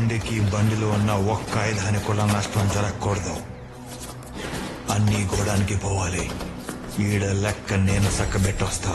బండికి బండిలో ఉన్న ఒక్క ఆయుధానికి కూడా నష్టం జరగకూడదు. అన్నీ గోడానికి పోవాలి. ఈడ లెక్క నేను చక్కబెట్టొస్తా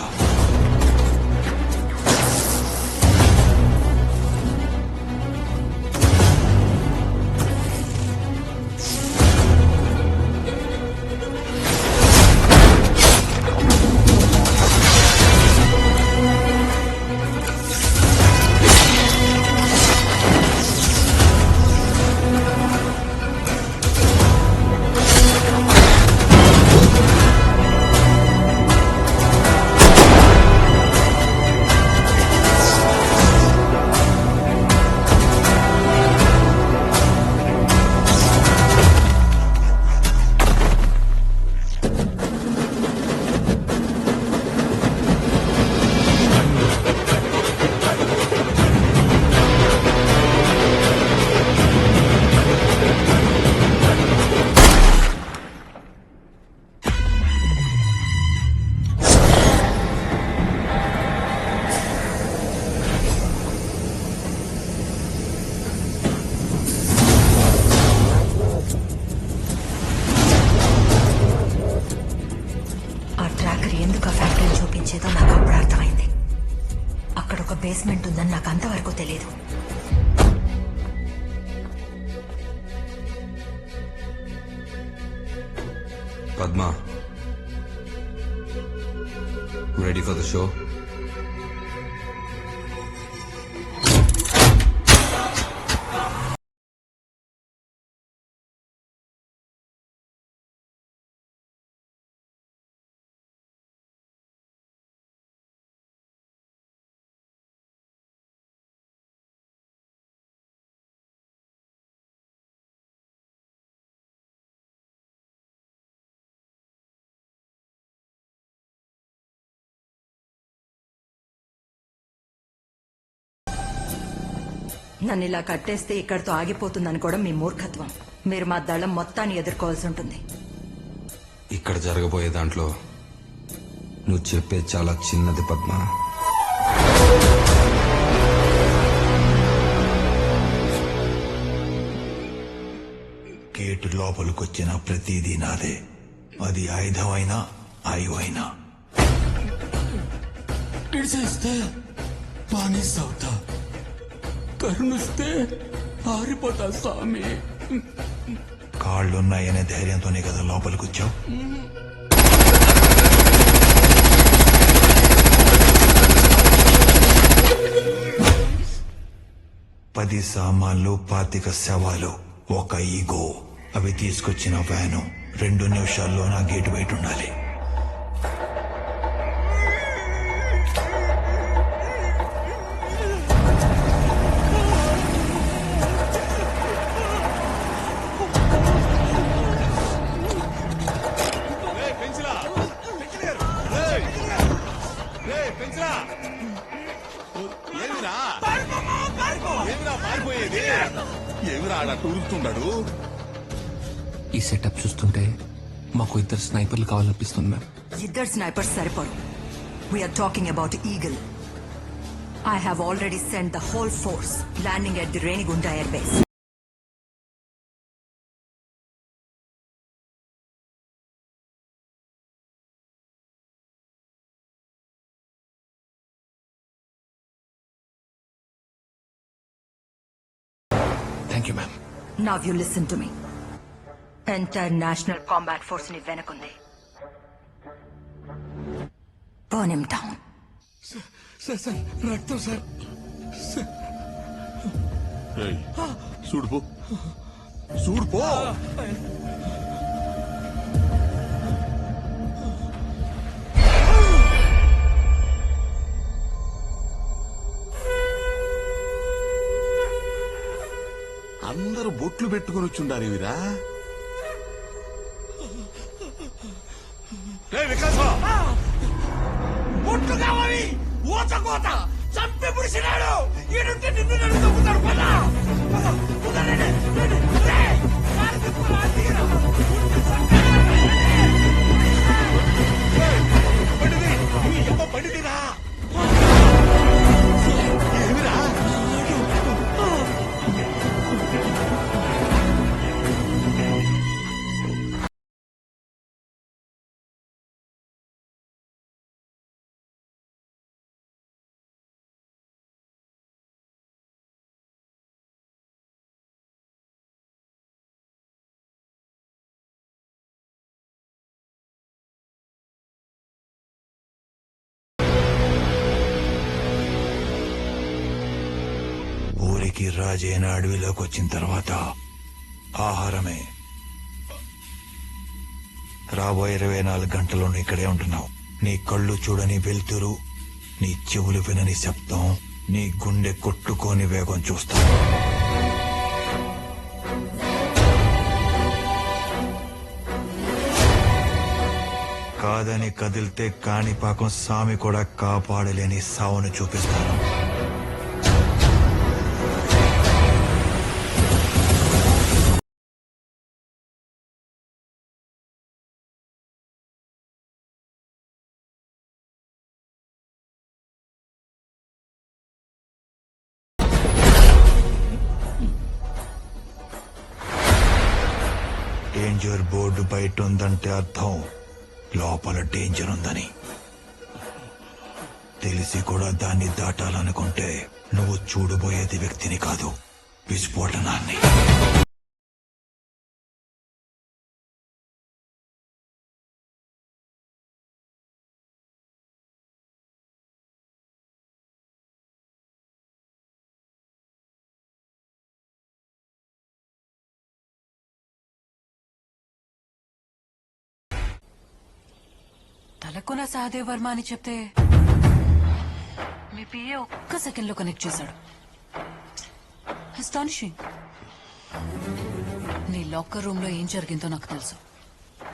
బేస్మెంట్ ఉందని నాకు అంతవరకు తెలియదు Padma ready for the show నన్ను ఇలా కట్టేస్తే ఇక్కడితో ఆగిపోతుందని కూడా మీ మూర్ఖత్వం. మీరు మా దళం మొత్తాన్ని ఎదుర్కోవాల్సి ఉంటుంది. ఇక్కడ జరగబోయే దాంట్లో నువ్వు చెప్పేది చాలా చిన్నది పద్మ. గేటు లోపలికొచ్చిన ప్రతిదీ నాదే. అది ఆయుధమైనా ఆయువైనా. ఇడిసేస్తే బానిస అవుతా. కరుణిస్తే పారిపోతా స్వామి. కాళ్ళున్నాయనే ధైర్యంతోనే కదా లోపలికొచ్చావు? పది సామాన్లు పాతిక శవాలు ఒక ఈగో. అవి తీసుకొచ్చిన వ్యాను రెండు నిమిషాల్లో నా గేటు బయట ఉండాలి. సెటప్ చూస్తుంటే మాకు ఇద్దరు స్నైపర్లు కావాలనిపిస్తుంది మ్యామ్ ఇద్దరు snipers సరిపోరు. We're talking about Eagle I have already send the whole force landing at the Renigunta air base thank you ma'am now you listen to me entire national combat ఫోర్స్ని వెనకుంది. Him down sir sir రక్తం sir. ఏయ్, చూడుపో చూడుపో అందరూ బొట్లు పెట్టుకుని వచ్చుండారు ఇవిరా. ఒట్లు కావాలి ఊత కోత చంపి పుడిసినాడు ఈడుంటే నిన్ను నన్ను తప్పుతాడు పద. పద, రాజైన అడవిలోకి వచ్చిన తర్వాత ఆహారమే. రాబోయే ఇరవై నాలుగు గంటలు ఇక్కడే ఉంటున్నావు. నీ కళ్ళు చూడని వెలుతురు నీ చెవులు వినని శబ్దం నీ గుండె కొట్టుకోని వేగం చూస్తావు కాదని కదిలితే కాణిపాకం సామి కూడా కాపాడలేని సావును చూపిస్తాను. డేంజర్ బోర్డు బయట ఉందంటే అర్థం. లోపల డేంజర్ ఉందని. తెలిసి కూడా దాన్ని దాటాలనుకుంటే నువ్వు చూడబోయేది వ్యక్తిని కాదు. విస్ఫోటనాన్ని. తలకొన సహదేవ్ వర్మ అని చెప్తే మీ పిఏ ఒక్క సెకండ్లో కనెక్ట్ చేశాడు. అస్టానిషింగ్. నీ లాకర్ రూమ్లో ఏం జరిగిందో నాకు తెలుసు.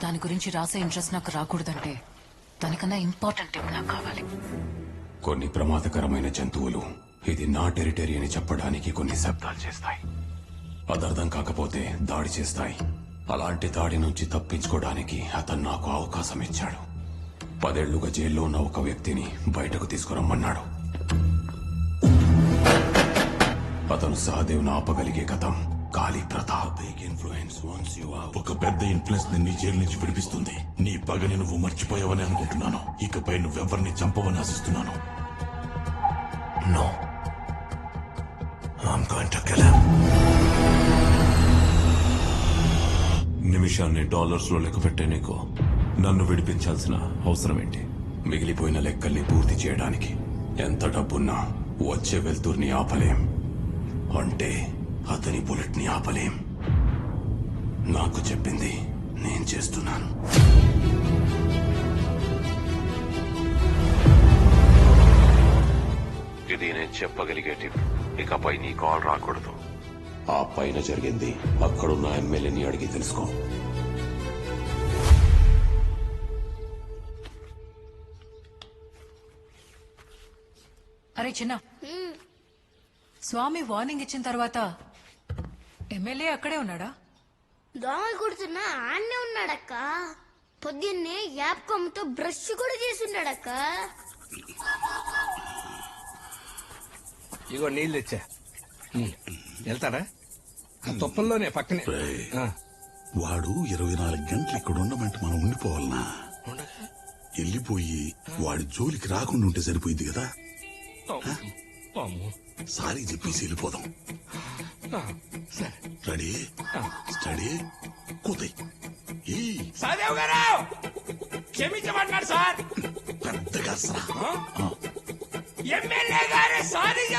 దాని గురించి రాసే ఇంట్రెస్ట్ నాకు రాకూడదంటే దానికన్నా ఇంపార్టెంట్ నాకు కావాలి. కొన్ని ప్రమాదకరమైన జంతువులు ఇది నా టెరిటరీ అని చెప్పడానికి కొన్ని శబ్దాలు చేస్తాయి. అదర్థం కాకపోతే దాడి చేస్తాయి. అలాంటి దాడి నుంచి తప్పించుకోవడానికి అతను నాకు అవకాశం ఇచ్చాడు. పదేళ్ళుగా జైల్లో ఉన్న ఒక వ్యక్తిని బయటకు తీసుకురమ్మన్నాడు. అతను సహదేవ్ను ఆపగలిగే కథం Kali Pratap influence once you ఒక పెద్ద ఇన్ఫ్లుయెన్స్ నీ జైలు నుంచి విడిపిస్తుంది. నీ పగని నువ్వు మర్చిపోయావని అనుకుంటున్నాను. ఇకపై నువ్వెవరిని చంపవని ఆశిస్తున్నాను. నో. నిమిషాన్ని డాలర్స్లో లెక్క పెట్టే నీకు. నన్ను విడిపించాల్సిన అవసరం ఏంటి మిగిలిపోయిన లెక్కల్ని పూర్తి చేయడానికి ఎంత డబ్బున్నా వచ్చే వెళ్తుర్ని ఆపలేం. అంటే అతని బుల్లెట్ని ఆపలేం. నాకు చెప్పింది నేను చేస్తున్నాను. ఇది నేను చెప్పగలిగే టిప్ ఇకపై నీ కాల్ రాకూడదు. ఆ పైన జరిగింది. అక్కడున్న ఎమ్మెల్యేని అడిగి తెలుసుకో. అరే చిన్న. స్వామి వార్నింగ్ ఇచ్చిన తర్వాత ఎమ్మెల్యే అక్కడే ఉన్నాడా? దోమలు కుడుతున్నా ఆన్నే ఉన్నాడక్క. పొద్దున్నే యాప్ కొమ్మతో బ్రష్ కూడా చేసి ఉన్నాడక్క ఇగో నీళ్ళు తెచ్చా. ఆ తుప్పల్లోనే పక్కనే. ఆ, వాడు ఇరవై నాలుగు గంటలు ఇక్కడ ఉండమంటే మనం ఉండిపోవాలనా? వెళ్ళిపోయి వాడి జోలికి రాకుండా ఉంటే సరిపోయింది కదా. సారీ చెప్పేసి వెళ్ళిపోదాం. ఆ, సరే. రెడీ? స్టడీ? కూతాయి గారు! క్షమించమన్నాడు సార్. పెద్దగా సరా ఎమ్మెల్యే గారు సారీ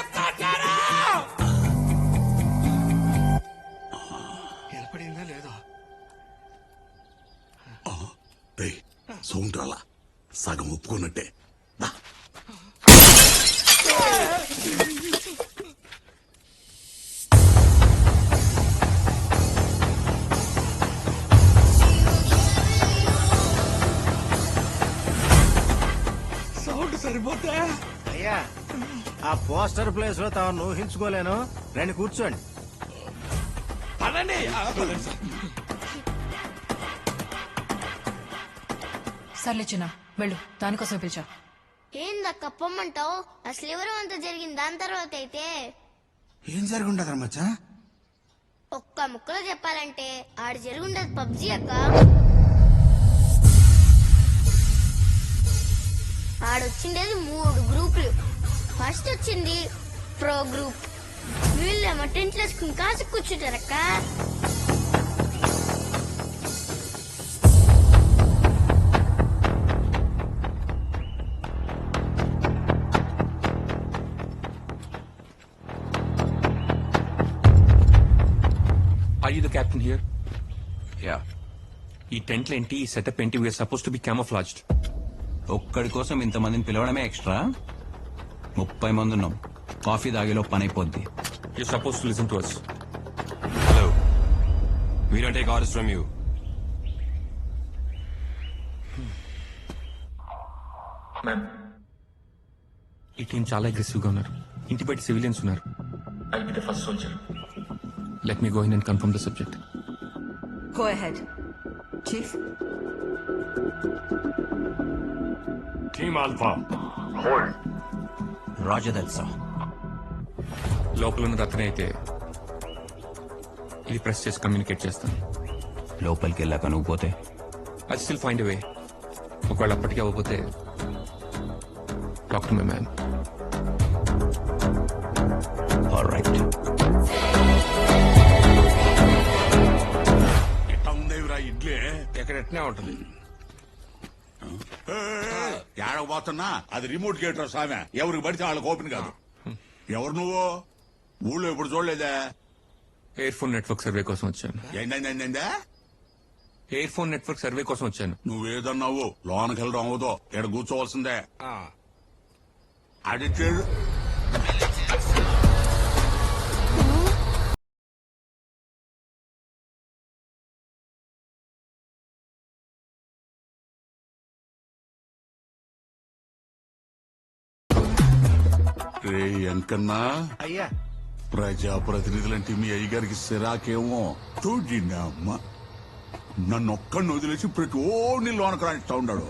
లేదా? సౌండ్ రాలా. సగం ఒప్పుకున్నట్టే. సరిపోతే? అయ్యా ఆ పోస్టర్ ప్లేస్లో తాను ఊహించుకోలేను. రండి కూర్చోండి. సార్. సర్లే చిన్న వెళ్ళు. దానికోసం పిలిచా. ఏందక్క పొమ్మంటావు? అసలు ఎవరు అంత జరిగింది? దాని తర్వాత అయితే. ఏం జరుగుండదు మచ్చా? ఒక్క ముక్కలో చెప్పాలంటే ఆడ జరుగుండదు పబ్జి అక్క. ఆడొచ్చిండేది మూడు గ్రూపులు. ఫస్ట్ వచ్చింది ప్రో గ్రూప్. వీళ్ళేమో టెంట్లు వేసుకుని కాసు కూర్చుంటారక్క. క్యాప్టెన్ హియర్ యా ఈ టెంట్ ఏంటి ఈ సెటప్ ఏంటి? We're suppose to be camouflaged ఒక్కడి కోసం ఇంతమందిని పిలవడమే ఎక్స్ట్రా? ముప్పై మంది ఉన్నాం. కాఫీ తాగేలో పని అయిపోద్ది you suppose to listen to us hello we don't take orders from you. ఈ టీం చాలా అగ్రెసివ్గా ఉన్నారు. ఇంటి బయట సివిలియన్స్ ఉన్నారు. First soldier let me go in and confirm the subject Go ahead. Chief? Team alpha రాజదత్స. లోపల ఉన్నది అతనే అయితే ఇది ప్రెస్ చేసి కమ్యూనికేట్ చేస్తాను. లోపలికి వెళ్ళాక నువ్వు పోతే? ఐ స్టిల్ ఫైండ్ వే ఒకవేళ అప్పటికి అవ్వకపోతే డాక్టర్ మై మ్యాన్ రైట్ ఎట్లా ఉందేవిరా ఇడ్లీ ఎక్కడ ఎట్నే ఉంటుంది. ఏడకపోతున్నా అది రిమోట్ గేటర్ సామె. ఎవరికి పడితే వాళ్ళకి ఓపెన్ కాదు. ఎవరు నువ్వు? ఊళ్ళో ఇప్పుడు చూడలేదా? ఎయిర్ ఫోన్ నెట్వర్క్ సర్వే కోసం వచ్చాను. ఎయిర్ ఫోన్ నెట్వర్క్ సర్వే కోసం వచ్చాను. నువ్వేదన్నావు? లోనకి వెళ్ళడం అవదో ఇక్కడ కూర్చోవలసిందే. అడిక్టెడ్ రే ఎంకన్నా. అయ్యా. ప్రజాప్రతినిధులంటే మీ అయ్యగారికి సిరాకేమో చూడండి అమ్మ నన్ను ఒక్కడిని వదిలేసి ప్రతి ఓడిని లోనకు రాణిస్తా ఉన్నాడు